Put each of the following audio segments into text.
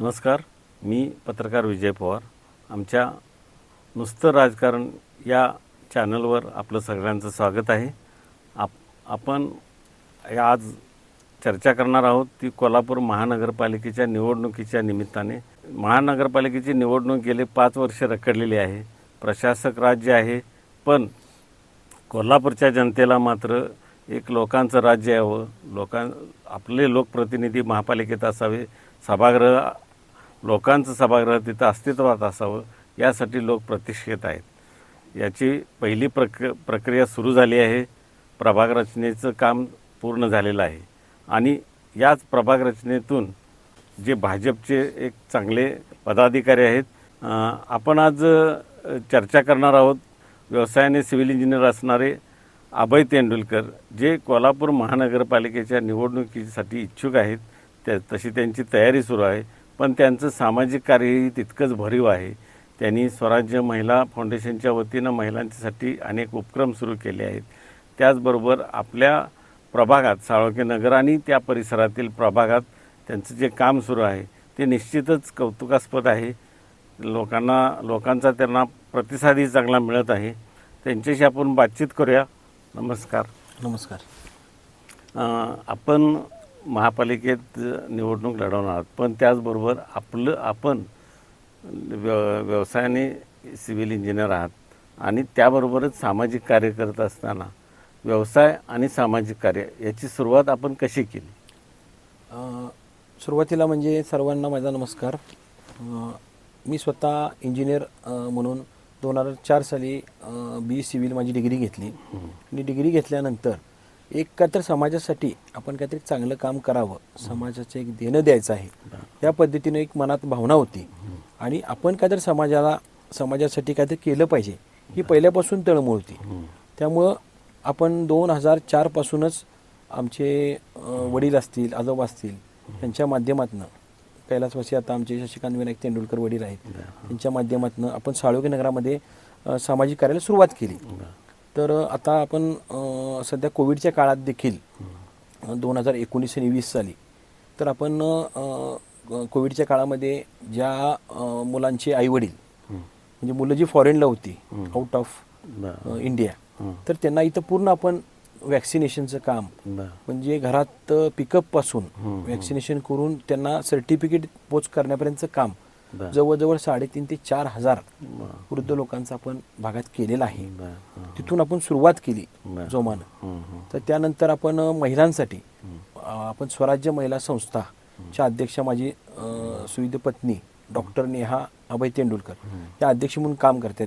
नमस्कार मी पत्रकार विजय पवार. आमच्या नुसतं राजकारण या चॅनलवर आपलं सगळ्यांचं स्वागत आहे. आप आपण या आज चर्चा करणार आहोत ती कोल्हापूर महानगरपालिकेच्या निवडणुकीच्या निमित्ताने. महानगरपालिकेची निवडणूक गेले पाच वर्ष रखडलेली आहे. प्रशासक राज्य आहे पण कोल्हापूरच्या जनतेला मात्र एक लोकांचं राज्य यावं. लोकां आपले लोकप्रतिनिधी महापालिकेत असावे. सभागृह लोकांचं सभागृह तिथं अस्तित्वात असावं यासाठी लोक प्रतिष्ठेत आहेत. याची पहिली प्रक प्रक्रिया सुरू झाली आहे. प्रभाग रचनेचं काम पूर्ण झालेलं आहे. आणि याच प्रभाग रचनेतून जे भाजपचे एक चांगले पदाधिकारी आहेत आपण आज चर्चा करणार आहोत. व्यवसायाने सिव्हिल इंजिनियर असणारे अभय तेंडुलकर जे कोल्हापूर महानगरपालिकेच्या निवडणुकीसाठी इच्छुक आहेत. त्या तशी त्यांची तयारी सुरू आहे. पण त्यांचं सामाजिक कार्यही तितकंच भरीव आहे. त्यांनी स्वराज्य महिला फाउंडेशनच्या वतीनं महिलांसाठी अनेक उपक्रम सुरू केले आहेत. त्याचबरोबर आपल्या प्रभागात साळोखे नगर आणि त्या परिसरातील प्रभागात त्यांचं जे काम सुरू आहे ते निश्चितच कौतुकास्पद आहे. लोकांना लोकांचा त्यांना प्रतिसादही चांगला मिळत आहे. त्यांच्याशी आपण बातचीत करूया. नमस्कार. नमस्कार. आपण महापालिकेत निवडणूक लढवणार आहात. पण त्याचबरोबर आपलं आपण व्य व्यवसायाने सिव्हिल इंजिनियर आहात. आणि त्याबरोबरच सामाजिक कार्य करत असताना व्यवसाय आणि सामाजिक कार्य याची सुरुवात आपण कशी केली? सुरुवातीला म्हणजे सर्वांना माझा नमस्कार. मी स्वतः इंजिनियर म्हणून दोन हजार चार साली बी सिव्हिल माझी डिग्री घेतली. आणि डिग्री घेतल्यानंतर एक तर समाजासाठी आपण काहीतरी चांगलं काम करावं. समाजाचं एक देणं द्यायचं आहे. या पद्धतीनं एक मनात भावना होती. आणि आपण काहीतरी समाजाला समाजासाठी काहीतरी केलं पाहिजे. ही पहिल्यापासून तळमळ होती. त्यामुळं आपण दोन हजार चारपासूनच आमचे वडील असतील आजोबा असतील त्यांच्या माध्यमातून कैलासवासी आता आमचे शशिकांत विनायक तेंडुलकर वडील आहेत. त्यांच्या माध्यमातून आपण साळोगी नगरामध्ये सामाजिक कार्याला सुरुवात केली. तर आता आपण सध्या कोविडच्या काळात देखील दोन हजार एकोणीस आणि वीस साली तर आपण कोविडच्या काळामध्ये ज्या मुलांचे आईवडील म्हणजे मुलं जी फॉरेनला होती आउट ऑफ इंडिया. तर त्यांना इथं पूर्ण आपण वॅक्सिनेशनचं काम म्हणजे घरात पिकअपपासून वॅक्सिनेशन करून त्यांना सर्टिफिकेट पोच करण्यापर्यंतचं काम. जवळजवळ साडेतीन ते चार हजार. वृद्ध लोकांचं आपण भागात केलेलं आहे. तिथून आपण सुरुवात केली. जोमानं. तर त्यानंतर आपण महिलांसाठी आपण स्वराज्य महिला संस्था च्या अध्यक्षा माझी सुविध पत्नी डॉक्टर नेहा अभय तेंडुलकर या अध्यक्ष म्हणून काम करतात.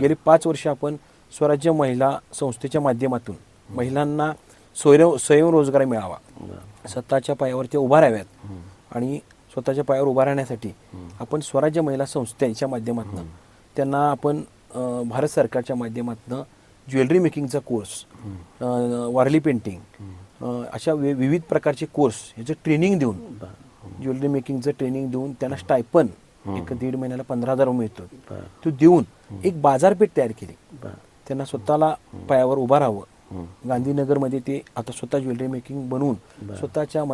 गेली पाच वर्ष आपण स्वराज्य महिला संस्थेच्या माध्यमातून महिलांना स्वयं स्वयंरोजगार मिळावा. स्वतःच्या पायावर ते उभा राहाव्यात. आणि स्वतःच्या पायावर उभा राहण्यासाठी आपण स्वराज्य महिला संस्थेच्या माध्यमातून त्यांना आपण भारत सरकारच्या माध्यमातून ज्वेलरी मेकिंगचा कोर्स वारली पेंटिंग अशा वि विविध प्रकारचे कोर्स ह्याचं ट्रेनिंग देऊन ज्वेलरी मेकिंगचं ट्रेनिंग देऊन त्यांना स्टायपन एक दीड महिन्याला पंधरा हजार मिळतो. तो देऊन एक बाजारपेठ तयार केली. त्यांना स्वतःला पायावर उभा राहावं. गांधीनगरमध्ये ते आता स्वतः ज्वेलरी मेकिंग बनवून स्वतःच्या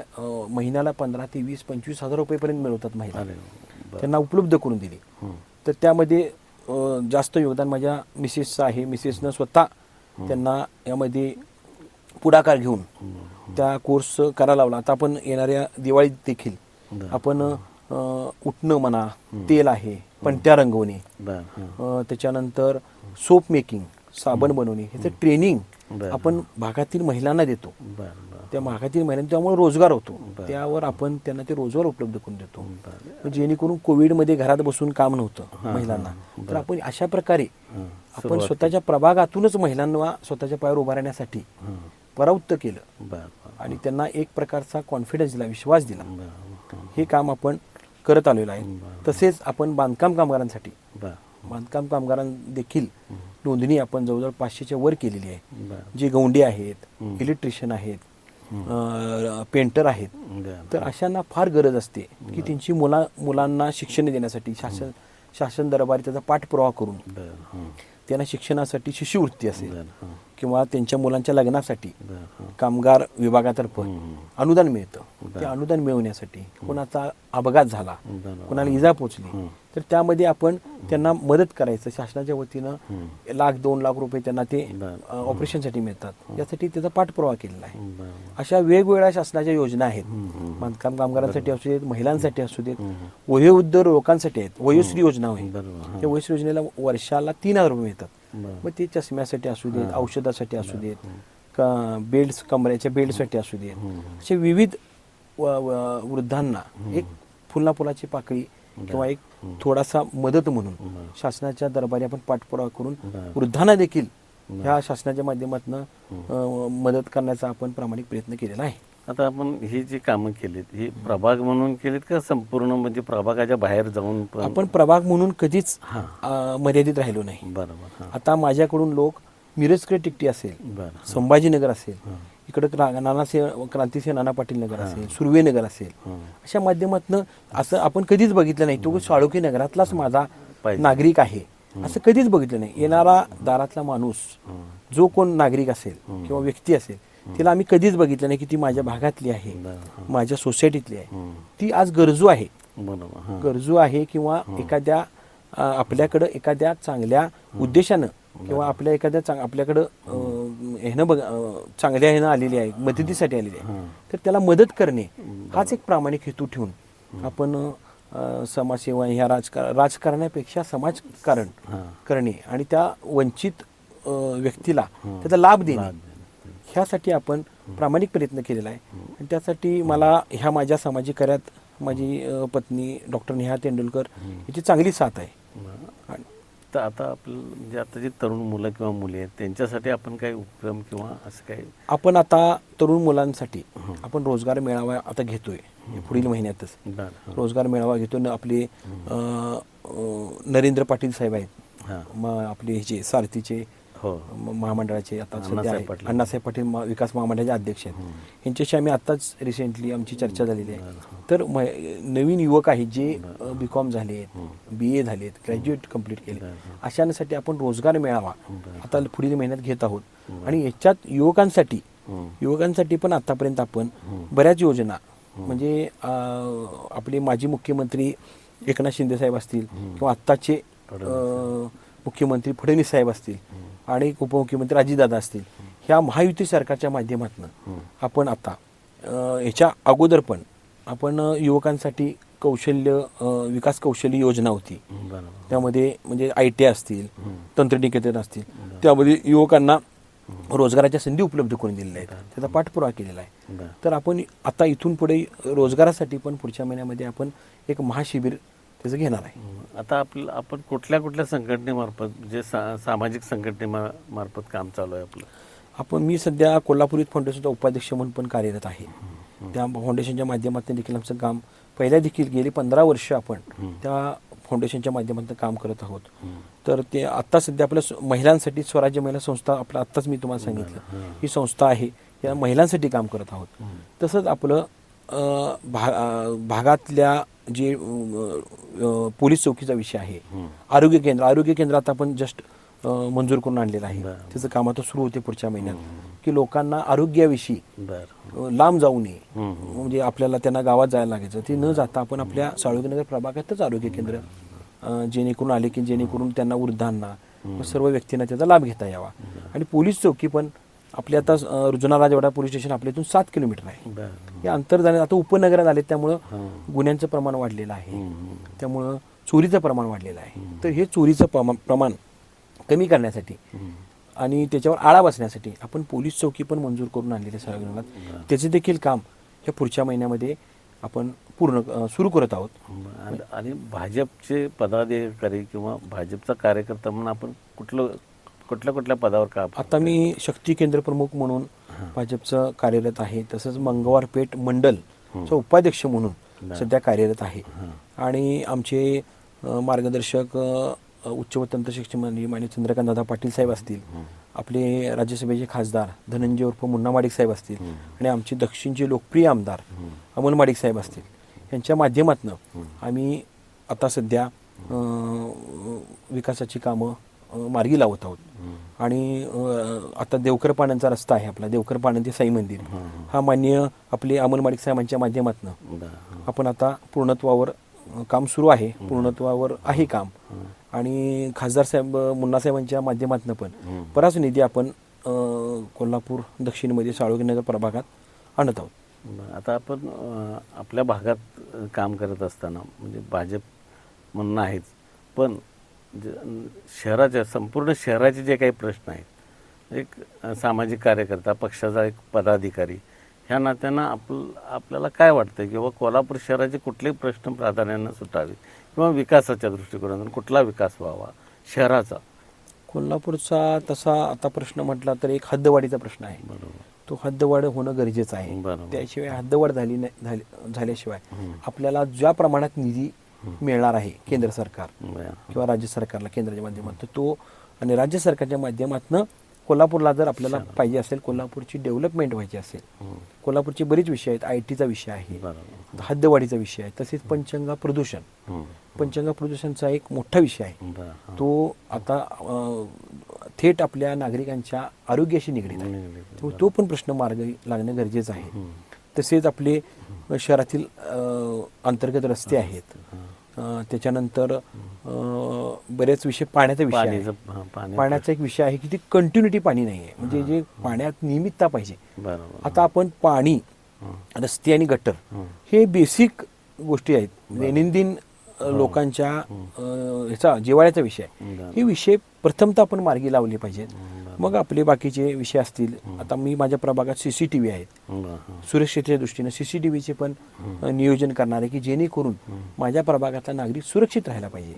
महिन्याला पंधरा ते वीस पंचवीस हजार रुपयेपर्यंत मिळवतात महिला. त्यांना उपलब्ध करून दिली. तर त्यामध्ये जास्त योगदान माझ्या मिसेसचं आहे. मिसेसनं स्वतः त्यांना यामध्ये पुढाकार घेऊन त्या कोर्स करायला लावला. आता आपण येणाऱ्या दिवाळीत देखील आपण उठणं म्हणा तेल आहे पणत्या रंगवणे बरं. हं. अ, त्याच्यानंतर सोप मेकिंग साबण बनवणे ह्याचं ट्रेनिंग बरं. आपण भागातील महिलांना देतो. बरं बरं. त्या भागातील महिलांना त्यामुळे रोजगार होतो. त्यावर आपण त्यांना ते रोजगार उपलब्ध करून देतो. मग जेणेकरून कोविडमध्ये घरात बसून काम नव्हतं महिलांना. तर आपण अशा प्रकारे आपण स्वतःच्या प्रभागातूनच महिलांना स्वतःच्या पायावर उभा राहण्यासाठी परावृत्त केलं. बरं बरं आणि त्यांना एक प्रकारचा कॉन्फिडन्स दिला विश्वास दिला. बरं हं. हे काम आपण करत आलेलो आहे. तसेच आपण बांधकाम कामगारांसाठी बरं. बांधकाम कामगारां देखील नोंदणी आपण जवळजवळ पाचशेच्या वर केलेली आहे. जे गौंडी आहेत इलेक्ट्रिशियन आहेत पेंटर आहेत तर अशांना फार गरज असते की त्यांची मुला मुलांना शिक्षण देण्यासाठी शासन शासन दरबारी त्याचा पाठपुरावा करून. त्यांना शिक्षणासाठी शिष्यवृत्ती असेल. किंवा त्यांच्या मुलांच्या लग्नासाठी कामगार विभागातर्फे. अनुदान मिळतं. ते अनुदान मिळवण्यासाठी कोणाचा अपघात झाला. कोणाला इजा पोचली तर त्यामध्ये आपण त्यांना मदत करायचं शासनाच्या वतीनं लाख दोन लाख रुपये त्यांना ते ऑपरेशनसाठी मिळतात. यासाठी त्याचा पाठपुरावा केलेला आहे. अशा वेगवेगळ्या शासनाच्या योजना आहेत. बांधकाम कामगारांसाठी असू देत महिलांसाठी असू देत वयोवृद्ध लोकांसाठी आहेत. वयोश्री योजना आहे. त्या वयोश्री योजनेला वर्षाला तीन हजार रुपये मिळतात. मग ते चष्म्यासाठी असू देत औषधासाठी असू देत का बेल्ट कमऱ्याच्या बेल्टसाठी असू देत. असे विविध वृद्धांना एक फुलना फुलाची पाकळी किंवा एक थोडासा मदत म्हणून शासनाच्या दरबारी आपण पाठपुरावा करून. वृद्धांना देखील ह्या शासनाच्या माध्यमातून मदत करण्याचा आपण प्रामाणिक प्रयत्न केलेला आहे. आता आपण ही जी कामं केलीत ही प्रभाग म्हणून केलीत का संपूर्ण म्हणजे प्रभागाच्या बाहेर जाऊन पण आपण प्रभाग म्हणून कधीच हां. अ, मर्यादित राहिलो नाही. बरोबर हां. आता माझ्याकडून लोक मिरजकडे टिकटी असेल बरं संभाजीनगर असेल इकडे नानासे क्रांतिसिंह नाना पाटील नगर असेल सुर्वे नगर असेल हां. अशा माध्यमातनं असं आपण कधीच बघितलं नाही. तो साळोखी नगरातलाच माझा पाहिजे. नागरिक आहे. असं कधीच बघितलं नाही. येणारा दारातला माणूस जो कोण नागरिक असेल किंवा व्यक्ती असेल तिला आम्ही कधीच बघितलं नाही की ती माझ्या भागातली आहे माझ्या सोसायटीतली आहे. ती आज गरजू आहे. गरजू आहे किंवा एखाद्या आपल्याकडं एखाद्या चांगल्या उद्देशानं किंवा आपल्या एखाद्या आपल्याकडं ह्यानं बघ चांगल्या ह्यानं आलेली आहे मदतीसाठी आलेली आहे. तर त्याला मदत करणे हाच एक प्रामाणिक हेतू ठेवून आपण समाजसेवा ह्या राजकार राजकारणापेक्षा समाजकारण करणे आणि त्या वंचित व्यक्तीला त्याचा लाभ देणे. ह्यासाठी आपण प्रामाणिक प्रयत्न केलेला आहे. आणि त्यासाठी मला ह्या माझ्या सामाजिक कार्यात माझी पत्नी डॉक्टर नेहा तेंडुलकर याची चांगली साथ आहे. तर आता आपलं म्हणजे आता जी तरुण मुलं किंवा मुली आहेत त्यांच्यासाठी आपण काही उपक्रम किंवा असं काही आपण आता तरुण मुलांसाठी आपण रोजगार मेळावा आता घेतोय. पुढील महिन्यातच. रोजगार मेळावा घेतो न आपले नरेंद्र पाटील साहेब आहेत. मग आपले ह्याचे सारथीचे हो. महामंडळाचे आता सध्या अण्णासाहेब आहे. पाटील. अण्णासाहेब पाटील मा- विकास महामंडळाचे अध्यक्ष आहेत. यांच्याशी आम्ही आताच रिसेंटली आमची चर्चा झालेली आहे. तर म- नवीन युवक आहेत जे बी कॉम झाले आहेत बी ए झाले आहेत ग्रॅज्युएट कंप्लीट केले. अशांसाठी आपण रोजगार मेळावा आता पुढील महिन्यात घेत आहोत. आणि याच्यात युवकांसाठी हं. युवकांसाठी पण आतापर्यंत आपण बऱ्याच योजना म्हणजे अं, आपले माजी मुख्यमंत्री एकनाथ शिंदे साहेब असतील किंवा आत्ताचे अं, मुख्यमंत्री फडणवीस साहेब असतील. आणि उपमुख्यमंत्री अजितदादा असतील ह्या महायुती सरकारच्या माध्यमातून आपण आता ह्याच्या अगोदर पण आपण युवकांसाठी कौशल्य विकास कौशल्य योजना होती. त्यामध्ये म्हणजे आय टी असतील तंत्रनिकेतन असतील त्यामध्ये युवकांना रोजगाराच्या संधी उपलब्ध करून दिलेल्या आहेत. त्याचा पाठपुरावा केलेला आहे. तर आपण आता इथून पुढे रोजगारासाठी पण पुढच्या महिन्यामध्ये आपण एक महाशिबिर त्याचं घेणार आहे. आता आपलं आपण कुठल्या कुठल्या संघटनेमार्फत जे सा सामाजिक संघटनेमार्फत काम चालू आहे आपलं? आपण मी सध्या कोल्हापुरीत फाउंडेशनचा उपाध्यक्ष म्हणून पण कार्यरत आहे. त्या फाउंडेशनच्या माध्यमातून देखील आमचं काम पहिल्या देखील गेली पंधरा वर्ष आपण त्या फाउंडेशनच्या माध्यमातून काम करत आहोत. तर ते आत्ता सध्या आपल्या महिलांसाठी स्वराज्य महिला संस्था आपलं आत्ताच मी तुम्हाला सांगितलं ही संस्था आहे या महिलांसाठी काम करत आहोत. तसंच आपलं भा भागातल्या जे पोलीस चौकीचा विषय आहे. आरोग्य केंद्र आरोग्य केंद्रात आपण जस्ट मंजूर करून आणलेलं आहे. त्याचं काम आता सुरू होते पुढच्या महिन्यात. की लोकांना आरोग्याविषयी लांब जाऊ नये. म्हणजे आपल्याला त्यांना गावात जायला लागायचं. ते न जाता आपण आपल्या साळोगीनगर प्रभागातच आरोग्य केंद्र जेणेकरून आले की जेणेकरून त्यांना वृद्धांना सर्व व्यक्तींना त्याचा लाभ घेता यावा. आणि पोलीस चौकी पण आपली आता रुजुना राजवाडा पोलीस स्टेशन आपल्या इथून सात किलोमीटर आहे. हे अंतर जाणे आता उपनगरात आले त्यामुळं. गुन्ह्यांचं प्रमाण वाढलेलं आहे. त्यामुळं चोरीचं प्रमाण वाढलेलं आहे. तर हे चोरीचं प्रमा- प्रमाण कमी करण्यासाठी आणि त्याच्यावर आळा बसण्यासाठी आपण पोलीस चौकी पण मंजूर करून आणलेली आहे सभागृहात त्याचे देखील काम हे पुढच्या महिन्यामध्ये आपण पूर्ण सुरू करत आहोत. आणि भाजपचे पदाधिकारी किंवा भाजपचा कार्यकर्ता म्हणून आपण कुठलं कुठल्या कुठल्या पदावर का आता मी शक्ती केंद्र प्रमुख म्हणून भाजपचं कार्यरत आहे. तसंच मंगळवारपेठ मंडल चा उपाध्यक्ष म्हणून सध्या कार्यरत आहे. आणि आमचे मार्गदर्शक उच्च व तंत्र शिक्षण मंत्री मान्य चंद्रकांत दादा पाटील साहेब असतील आपले राज्यसभेचे खासदार धनंजय उर्फ मुन्ना माडिक साहेब असतील आणि आमचे दक्षिणचे लोकप्रिय आमदार अमोल माडिक साहेब असतील यांच्या माध्यमातून आम्ही आता सध्या विकासाची कामं मार्गी लावत आहोत. आणि आता देवकर पाण्यांचा रस्ता आहे आपला. देवकर पाण्या ते साई मंदिर. हा मान्य आपले अमोल माडिक साहेबांच्या माध्यमातून. आपण आता पूर्णत्वावर काम सुरू आहे. पूर्णत्वावर आहे काम. आणि खासदार साहेब अ, मुन्ना साहेबांच्या माध्यमातून पण बराच निधी आपण कोल्हापूर दक्षिणमध्ये साळोगीनगर प्रभागात आणत आहोत. आता आपण आपल्या भागात काम करत असताना म्हणजे भाजप म्हणणं आहेच. पण शहराच्या संपूर्ण शहराचे जे काही प्रश्न आहेत एक अं, सामाजिक कार्यकर्ता पक्षाचा एक पदाधिकारी ह्या नात्यानं आपल आपल्याला काय वाटतं किंवा कोल्हापूर शहराचे कुठलेही प्रश्न प्राधान्यानं सुटावे किंवा विकासाच्या दृष्टिकोनातून कुठला विकास व्हावा? शहराचा. कोल्हापूरचा तसा आता प्रश्न म्हटला तर एक हद्दवाढीचा प्रश्न आहे. बरोबर. तो हद्दवाढ होणं गरजेचं आहे. त्याशिवाय हद्दवाढ झाली नाही झाली- झाल्याशिवाय आपल्याला ज्या प्रमाणात निधी मिळणार आहे केंद्र सरकार. किंवा राज्य सरकारला केंद्राच्या माध्यमातून. तो आणि राज्य सरकारच्या माध्यमातून कोल्हापूरला जर आपल्याला पाहिजे असेल कोल्हापूरची डेव्हलपमेंट व्हायची असेल. कोल्हापूरचे बरेच विषय आहेत. आय टीचा विषय आहे हद्दवाढीचा विषय आहे तसेच पंचगंगा प्रदूषण. पंचगंगा प्रदूषणचा एक मोठा विषय आहे. तो आता थेट आपल्या नागरिकांच्या आरोग्याशी निगडीत आहे. तो पण प्रश्न मार्गी लागणं गरजेचं आहे. तसेच आपले शहरातील अंतर्गत रस्ते आहेत. त्याच्यानंतर बरेच विषय पाण्याचा विषय आहे. पाण्याचा. एक विषय आहे की ती कंटिन्युटी पाणी नाही आहे. म्हणजे जे पाण्यात नियमितता पाहिजे. आता आपण पाणी. रस्ते आणि गटर हं. बेसिक गोष्टी आहेत. दैनंदिन लोकांच्या ह्याचा जिवाळ्याचा विषय आहे. हे विषय प्रथमतः आपण मार्गी लावले पाहिजेत. मग आपले बाकीचे विषय असतील. आता मी माझ्या प्रभागात सीसीटीव्ही आहेत. सुरक्षेच्या दृष्टीने सीसीटीव्हीचे पण नियोजन करणार आहे की जेणेकरून माझ्या प्रभागातला नागरिक सुरक्षित राहायला पाहिजे.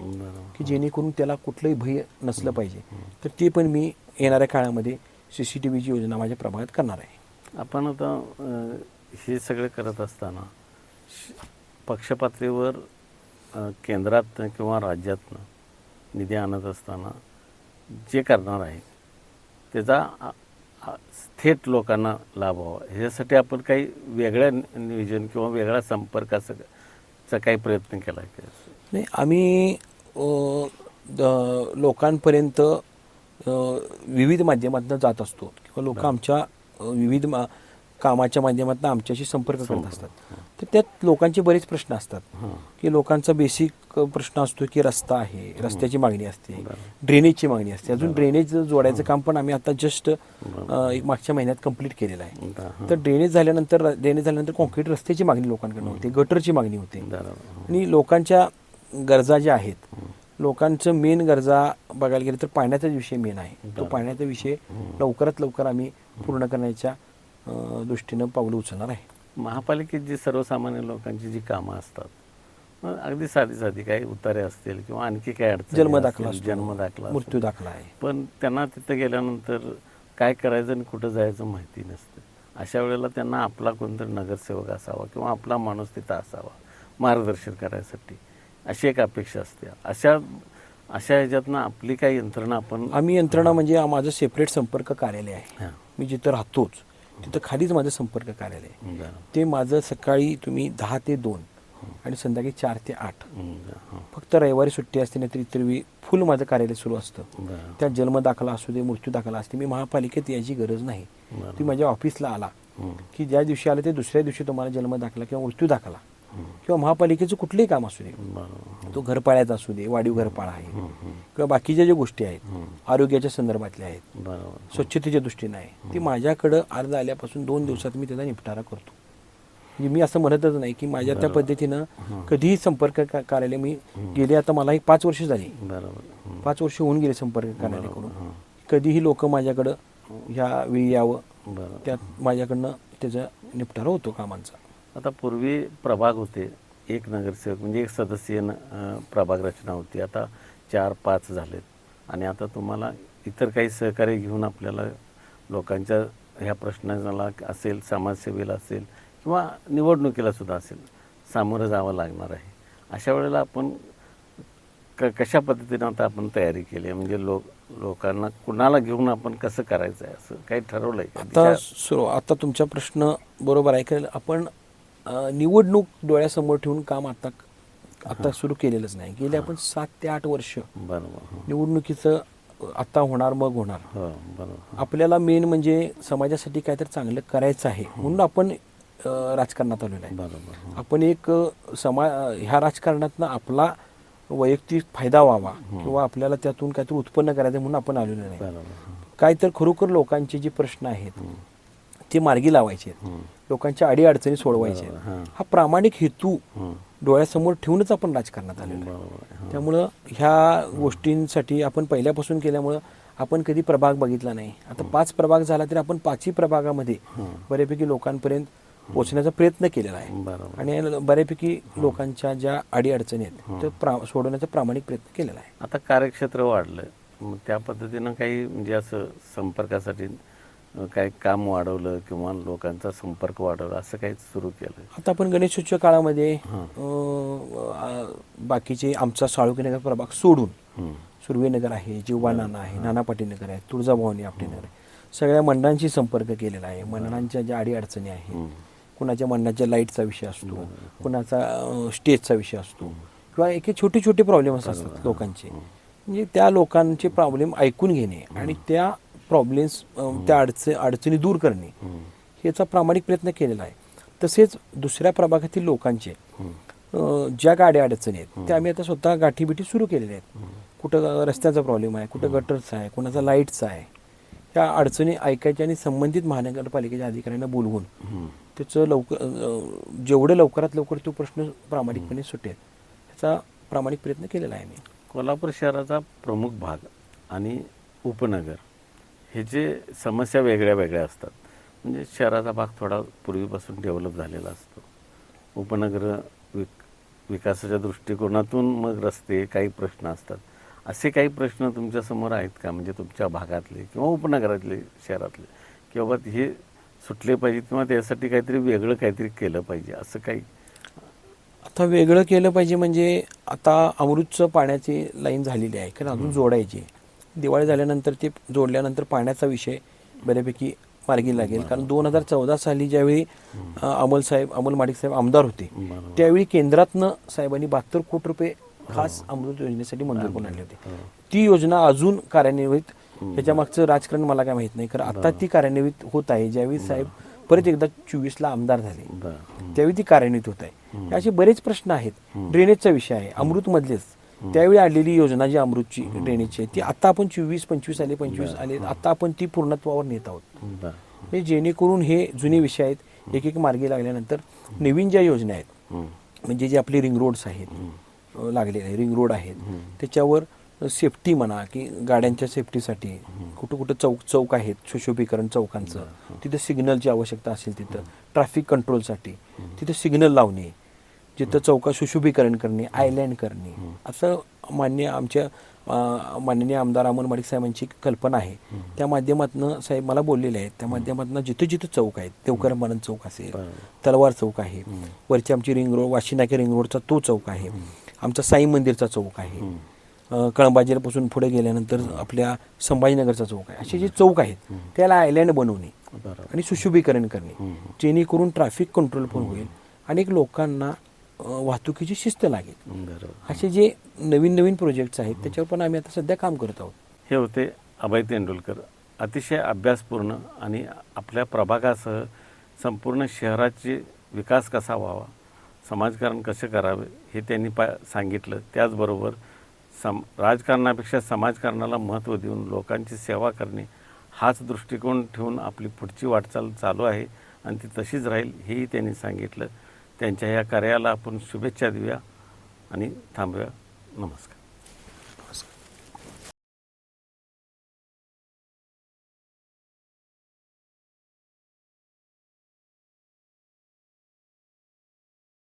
की जेणेकरून त्याला कुठलंही भय नसलं पाहिजे. तर ते पण मी येणाऱ्या काळामध्ये सीसीटीव्हीची योजना माझ्या प्रभागात करणार आहे. आपण आता हे सगळे करत असताना पक्षपातळीवर केंद्रात किंवा राज्यातनं निधी आणत असताना जे करणार आहे त्याचा थेट लोकांना लाभ व्हावा. ह्यासाठी आपण काही वेगळ्या नियोजन किंवा वेगळा संपर्काचा चा काही प्रयत्न केला? नाही आम्ही लोकांपर्यंत विविध माध्यमातून जात असतो. किंवा लोक आमच्या विविध मा- कामाच्या माध्यमातून आमच्याशी संपर्क करत असतात. तर त्यात लोकांचे बरेच प्रश्न असतात. की लोकांचा बेसिक प्रश्न असतो की रस्ता आहे. रस्त्याची मागणी असते. ड्रेनेजची मागणी असते. अजून ड्रेनेज जोडायचं काम पण आम्ही आता जस्ट एक मागच्या महिन्यात कंप्लीट केलेलं आहे. तर ड्रेनेज झाल्यानंतर ड्रेनेज झाल्यानंतर कॉन्क्रीट रस्त्याची मागणी लोकांकडून होते. गटरची मागणी होते. आणि लोकांच्या गरजा ज्या आहेत लोकांचं मेन गरजा बघायला गेलं तर पाण्याचाच विषय मेन आहे. तो पाण्याचा विषय लवकरात लवकर आम्ही पूर्ण करण्याच्या दृष्टीनं पावलं उचलणार आहे. महापालिकेत जी सर्वसामान्य लोकांची जी कामं असतात अगदी साधी साधी काही उतारे असतील किंवा आणखी काही अडचणी जन्मदाखला असतील, असतो. जन्मदाखला असतो. मृत्यू दाखला आहे. पण त्यांना तिथं गेल्यानंतर काय करायचं आणि कुठं जायचं माहिती नसतं. अशा वेळेला त्यांना आपला कोणतरी नगरसेवक असावा किंवा आपला माणूस तिथं असावा मार्गदर्शन करायसाठी. अशी एक अपेक्षा असते. अशा अशा ह्याच्यातनं आपली काही यंत्रणा आपण आम्ही यंत्रणा म्हणजे माझं सेपरेट संपर्क कार्यालय आहे. हां. मी जिथं राहतोच. तिथं खालीच माझं संपर्क कार्यालय. ते माझं सकाळी तुम्ही दहा ते दोन आणि संध्याकाळी चार ते आठ. फक्त रविवारी सुट्टी असते नाहीतर इतर वेळी फुल माझं कार्यालय सुरू असतं. त्यात जन्म दाखला असू दे मृत्यू दाखला असते मी महापालिकेत याची गरज नाही. तुम्ही माझ्या ऑफिसला आला. की ज्या दिवशी आलं ते दुसऱ्या दिवशी तुम्हाला जन्म दाखला किंवा मृत्यू दाखला किंवा महापालिकेचं कुठलंही काम असू दे. तो घरपाळ्याचा असू दे वाढीव घरपाळा आहे. किंवा बाकीच्या ज्या गोष्टी आहेत आरोग्याच्या संदर्भातल्या आहेत. स्वच्छतेच्या दृष्टीने आहे. ती माझ्याकडं अर्ज आल्यापासून दोन दिवसात मी त्याचा निपटारा करतो. म्हणजे मी असं म्हणतच नाही की माझ्या त्या पद्धतीनं कधीही संपर्क कार्यालय मी गेले आता मला एक पाच वर्ष झाली. पाच वर्ष होऊन गेले संपर्क कार्यालयाकडून कधीही लोक माझ्याकडं ह्या वेळी यावं त्यात माझ्याकडनं त्याचा निपटारा होतो कामांचा. आता पूर्वी प्रभाग होते एक नगरसेवक म्हणजे एक सदस्यीय प्रभाग रचना होती. आता चार पाच झालेत. आणि आता तुम्हाला इतर काही सहकार्य घेऊन आपल्याला लोकांच्या ह्या प्रश्नाला असेल समाजसेवेला असेल किंवा निवडणुकीला सुद्धा असेल सामोरं जावं लागणार आहे. अशा वेळेला आपण क कशा पद्धतीनं आता आपण तयारी केली आहे? म्हणजे लोक लोकांना कुणाला घेऊन आपण कसं करायचं आहे? असं काही ठरवलं आहे आता सुरू आता तुमचा प्रश्न बरोबर आहे. कारण आपण निवडणूक डोळ्यासमोर ठेवून काम आता आता सुरू केलेलंच नाही. गेले आपण सात ते आठ वर्ष बरोबर. निवडणुकीचं आता होणार मग होणार. बरोबर. आपल्याला मेन म्हणजे समाजासाठी काहीतरी चांगलं करायचं आहे म्हणून आपण राजकारणात आलेलो आहे. आपण एक समा ह्या राजकारणातनं आपला वैयक्तिक फायदा व्हावा किंवा आपल्याला त्यातून काहीतरी उत्पन्न करायचं म्हणून आपण आलेलो नाही. काय तर खरोखर लोकांचे जे प्रश्न आहेत ते मार्गी लावायचे लोकांच्या अडीअडचणी सोडवायचे हां. हा प्रामाणिक हेतू हं. डोळ्यासमोर ठेवूनच आपण राजकारणात आलेलो आहे. त्यामुळं ह्या गोष्टींसाठी आपण पहिल्यापासून केल्यामुळं आपण कधी प्रभाग बघितला नाही. आता पाच प्रभाग झाला तरी आपण पाचही प्रभागामध्ये बऱ्यापैकी लोकांपर्यंत पोहोचण्याचा प्रयत्न केलेला आहे. बरोबर. आणि बऱ्यापैकी लोकांच्या ज्या अडीअडचणी आहेत त्या प्रा सोडवण्याचा प्रामाणिक प्रयत्न केलेला आहे. आता कार्यक्षेत्र वाढलं. त्या पद्धतीनं काही म्हणजे असं संपर्कासाठी काही काम वाढवलं किंवा लोकांचा संपर्क वाढवला असं काही सुरू केलं. आता आपण गणेशोत्सव काळामध्ये अं, बाकीचे आमचा साळुकीनगर प्रभाग सोडून. सुर्वेनगर आहे जिव्हा नाना आहे नाना पाटीनगर आहे तुळजाभवानी आपटेनगर आहे. सगळ्या मंडळांशी संपर्क केलेला आहे. मंडळांच्या ज्या अडीअडचणी आहेत कुणाच्या मंडळाच्या लाईटचा विषय असतो कुणाचा अं, स्टेजचा विषय असतो किंवा एक एक छोटे छोटे प्रॉब्लेम्स असतात लोकांचे. म्हणजे त्या लोकांचे प्रॉब्लेम ऐकून घेणे आणि त्या प्रॉब्लेम्स त्या अडचणी अडचणी दूर करणे. ह्याचा प्रामाणिक प्रयत्न केलेला आहे. तसेच दुसऱ्या प्रभागातील लोकांचे ज्या गाड्या अडचणी आहेत त्या आम्ही आता स्वतः गाठीबिठी सुरू केलेल्या आहेत. कुठं रस्त्याचा प्रॉब्लेम आहे कुठं गटरचा आहे कुणाचा लाईटचा आहे ह्या अडचणी ऐकायच्या आणि संबंधित महानगरपालिकेच्या अधिकाऱ्यांना बोलवून त्याचं लवकर जेवढं लवकरात लवकर तो प्रश्न प्रामाणिकपणे सुटेल ह्याचा प्रामाणिक प्रयत्न केलेला आहे मी कोल्हापूर शहराचा प्रमुख भाग आणि उपनगर हे जे समस्या वेगळ्या वेगळ्या असतात म्हणजे शहराचा भाग थोडा पूर्वीपासून डेव्हलप झालेला असतो. उपनगर विक विकासाच्या दृष्टिकोनातून मग रस्ते काही प्रश्न असतात. असे काही प्रश्न तुमच्यासमोर आहेत का? म्हणजे तुमच्या भागातले किंवा उपनगरातले शहरातले? की बाबा हे सुटले पाहिजे किंवा त्यासाठी काहीतरी वेगळं काहीतरी केलं पाहिजे असं काही? आता वेगळं केलं पाहिजे म्हणजे आता अमृतचं पाण्याची लाईन झालेली आहे कारण अजून जोडायची आहे. दिवाळी झाल्यानंतर ते जोडल्यानंतर पाण्याचा विषय बऱ्यापैकी मार्गी लागेल. कारण दोन हजार चौदा साली ज्यावेळी अमल साहेब अमल माडिक साहेब आमदार होते. त्यावेळी केंद्रातनं साहेबांनी बहात्तर कोटी रुपये खास अमृत योजनेसाठी मंजूर करून आणले होते. ती योजना अजून कार्यान्वित त्याच्या मागचं राजकारण मला काय माहीत नाही. खरं आता ती कार्यान्वित होत आहे. ज्यावेळी साहेब परत एकदा चोवीसला आमदार झाले त्यावेळी ती कार्यान्वित होत आहे. असे बरेच प्रश्न आहेत. ड्रेनेजचा विषय आहे. अमृत मधलेच त्यावेळी आणलेली योजना जी अमृतची ड्रेनेजची आहे ती आता आपण चोवीस पंचवीस आले पंचवीस आले आता आपण ती पूर्णत्वावर नेत आहोत. हे जेणेकरून हे जुने विषय आहेत एक एक मार्गी लागल्यानंतर नवीन ज्या योजना आहेत. म्हणजे जे आपले रिंग रोड्स आहेत लागलेले आहे रिंग रोड आहेत त्याच्यावर सेफ्टी म्हणा की गाड्यांच्या सेफ्टीसाठी कुठं कुठं चौक चौक आहेत सुशोभीकरण चौकांचं. तिथं सिग्नलची आवश्यकता असेल तिथं. ट्रॅफिक कंट्रोलसाठी तिथं सिग्नल लावणे जिथं चौका सुशोभीकरण करणे आयलँड करणे. असं मान्य आमच्या माननीय आमदार अमोल माडिक साहेबांची कल्पना आहे. त्या माध्यमातून साहेब मला बोललेले आहेत. त्या माध्यमातून जिथं जिथं चौक आहेत देवकर मनन चौक असेल तलवार चौक आहे वरची आमची रिंग रोड वाशी नाके रिंग रोडचा तो चौक आहे आमचा साई मंदिरचा चौक आहे. कळंबाजीपासून पुढे गेल्यानंतर आपल्या संभाजीनगरचा चौक आहे. असे जे चौक आहेत त्याला आयलँड बनवणे आणि सुशोभीकरण करणे. जेणेकरून ट्रॅफिक कंट्रोल पण होईल. एक लोकांना वाहतुकीची शिस्त लागेल. बरोबर. असे जे नवीन नवीन प्रोजेक्ट्स आहेत त्याच्यावर पण आम्ही आता सध्या काम करत आहोत. हे होते अभय तेंडुलकर. अतिशय अभ्यासपूर्ण आणि आपल्या प्रभागासह संपूर्ण शहराचे विकास कसा व्हावा समाजकारण कसे करावे हे त्यांनी पा सांगितलं. त्याचबरोबर सम राजकारणापेक्षा समाजकारणाला महत्त्व देऊन लोकांची सेवा करणे हाच दृष्टिकोन ठेवून आपली पुढची वाटचाल चालू आहे आणि ती तशीच राहील हेही त्यांनी सांगितलं. त्यांच्या या कार्याला आपण शुभेच्छा देऊया आणि थांबूया. नमस्कार.